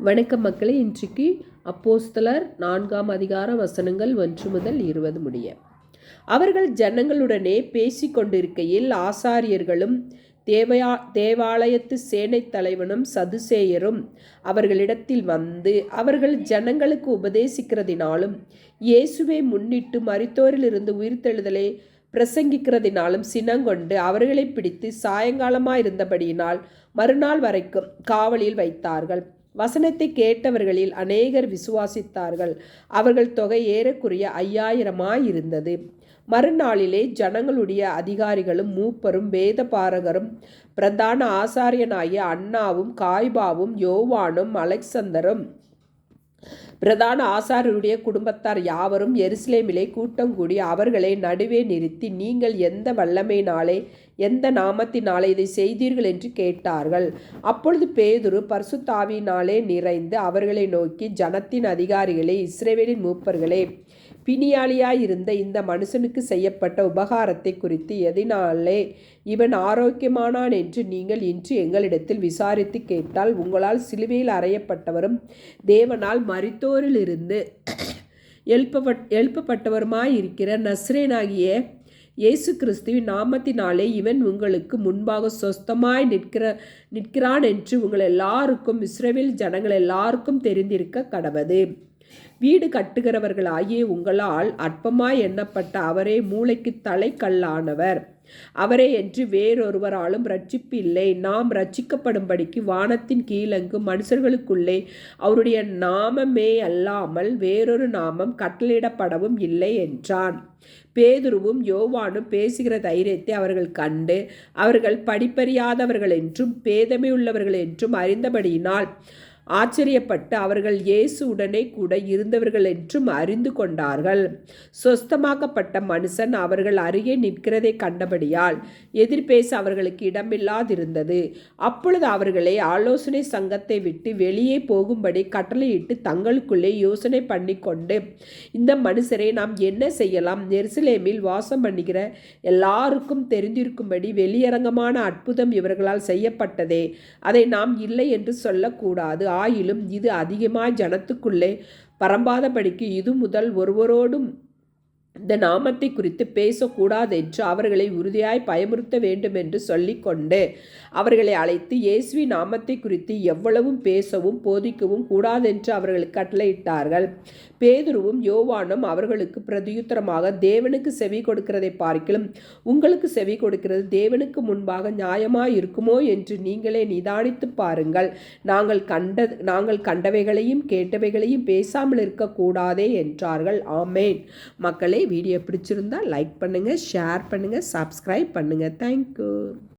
வணக்கம் மக்களே இன்றைக்கு அப்போஸ்தலர் நான்காம் அதிகார வசனங்கள் ஒன்று முதல் இருபது முடிய. அவர்கள் ஜனங்களுடனே பேசி கொண்டிருக்கையில் ஆசாரியர்களும் தேவையா தேவாலயத்து சேனைத் தலைவனும் சதுசேயரும் அவர்களிடத்தில் வந்து அவர்கள் ஜனங்களுக்கு உபதேசிக்கிறதினாலும் இயேசுவை முன்னிட்டு மரித்தோரிலிருந்து உயிர்த்தெழுதலை பிரசங்கிக்கிறதினாலும் சினங்கொண்டு அவர்களை பிடித்து சாயங்காலமாயிருந்தபடியினால் மறுநாள் வரைக்கும் காவலில் வைத்தார்கள். வசனத்தை கேட்டவர்களில் அநேகர் விசுவாசித்தார்கள். அவர்கள் தொகை ஏறக்குறைய ஐயாயிரமாயிருந்தது. மறுநாளிலே ஜனங்களுடைய அதிகாரிகளும் மூப்பரும் வேதபாரகரும் பிரதான ஆசாரியனாகிய அண்ணாவும் காய்பாவும் யோவானும் அலெக்சந்தரும் பிரதான ஆசாரியருடைய குடும்பத்தார் யாவரும் எருசலேமிலே கூட்டம் கூடி அவர்களை நடுவே நிறுத்தி நீங்கள் எந்த வல்லமையினாலே எந்த நாமத்தினாலே இதை செய்தீர்கள்? என்று கேட்டார்கள். அப்பொழுது பேதுரு பர்சுத்தாவினாலே நிறைந்து அவர்களை நோக்கி ஜனத்தின் அதிகாரிகளே இஸ்ரேவேலின் மூப்பர்களே பிணியாளியாயிருந்த இந்த மனுஷனுக்கு செய்யப்பட்ட உபகாரத்தை குறித்து எதினாலே இவன் ஆரோக்கியமானான் என்று நீங்கள் இன்று எங்களிடத்தில் விசாரித்து கேட்டால் உங்களால் சிலுவையில் அறையப்பட்டவரும் தேவனால் மரித்தோரிலிருந்து எழுப்பப்பட் எழுப்பப்பட்டவருமாயிருக்கிற நஸ்ரேனாகிய இயேசு கிறிஸ்துவின் நாமத்தினாலே இவன் உங்களுக்கு முன்பாக சொஸ்தமாய் நிற்கிற நிற்கிறான் என்று உங்கள் எல்லாருக்கும் இஸ்ரேவில் ஜனங்கள் எல்லாருக்கும் தெரிந்திருக்க கடவது. வீடு கட்டுகிறவர்களாகிய உங்களால் அற்பமாய் எண்ணப்பட்ட அவரே மூளைக்கு தலைக்கல்லானவர். அவரே என்று வேறொருவராலும் ரட்சிப்பு இல்லை நாம் ரட்சிக்கப்படும்படிக்கு வானத்தின் கீழங்கு மனுஷர்களுக்குள்ளே அவருடைய நாமமே அல்லாமல் வேறொரு நாமம் கட்டளையிடப்படவும் இல்லை என்றான். பேதுருவும் யோவானும் பேசுகிற தைரியத்தை அவர்கள் கண்டு அவர்கள் படிப்பறியாதவர்கள் என்றும் பேதமை உள்ளவர்கள் என்றும் அறிந்தபடியினால் ஆச்சரியப்பட்டு அவர்கள் இயேசு உடனே கூட இருந்தவர்கள் என்றும் அறிந்து கொண்டார்கள். சொஸ்தமாக்கப்பட்ட மனுஷன் அவர்கள் அருகே நிற்கிறதை கண்டபடியால் எதிர்பேச அவர்களுக்கு இடமில்லாதிருந்தது. அப்பொழுது அவர்களை ஆலோசனை சங்கத்தை விட்டு வெளியே போகும்படி கட்டளையிட்டு தங்களுக்குள்ளே யோசனை பண்ணி கொண்டு இந்த மனுஷரை நாம் என்ன செய்யலாம்? நெருசலேமில் வாசம் பண்ணுகிற எல்லாருக்கும் தெரிந்திருக்கும்படி வெளியரங்கமான அற்புதம் இவர்களால் செய்யப்பட்டதே. அதை நாம் இல்லை என்று சொல்லக்கூடாது. ஆயிலும் இது அதிகமாய் ஜனத்துக்குள்ளே பரம்பாதபடிக்கு இது முதல் ஒருவரோடும் இந்த நாமத்தை குறித்து பேசக்கூடாது என்று அவர்களை உறுதியாய் பயமுறுத்த வேண்டும் என்று சொல்லிக்கொண்டு அவர்களை அழைத்து இயேசுவி நாமத்தை குறித்து எவ்வளவும் பேசவும் போதிக்கவும் கூடாதென்று அவர்களுக்கு கட்டளையிட்டார்கள். பேதுருவும் யோவானும் அவர்களுக்கு பிரதியுத்தரமாக தேவனுக்கு செவி கொடுக்கிறதை பார்க்கிலும் உங்களுக்கு செவி கொடுக்கிறது தேவனுக்கு முன்பாக நியாயமாய் இருக்குமோ என்று நீங்களே நிதானித்து பாருங்கள். நாங்கள் கண்ட நாங்கள் கண்டவைகளையும் கேட்டவைகளையும் பேசாமல் இருக்கக்கூடாதே என்றார்கள். ஆமேன். மக்களை வீடியோ பிடிச்சிருந்தா லைக் பண்ணுங்கள் ஷேர் பண்ணுங்கள் சப்ஸ்கிரைப் பண்ணுங்கள் தேங்க்யூ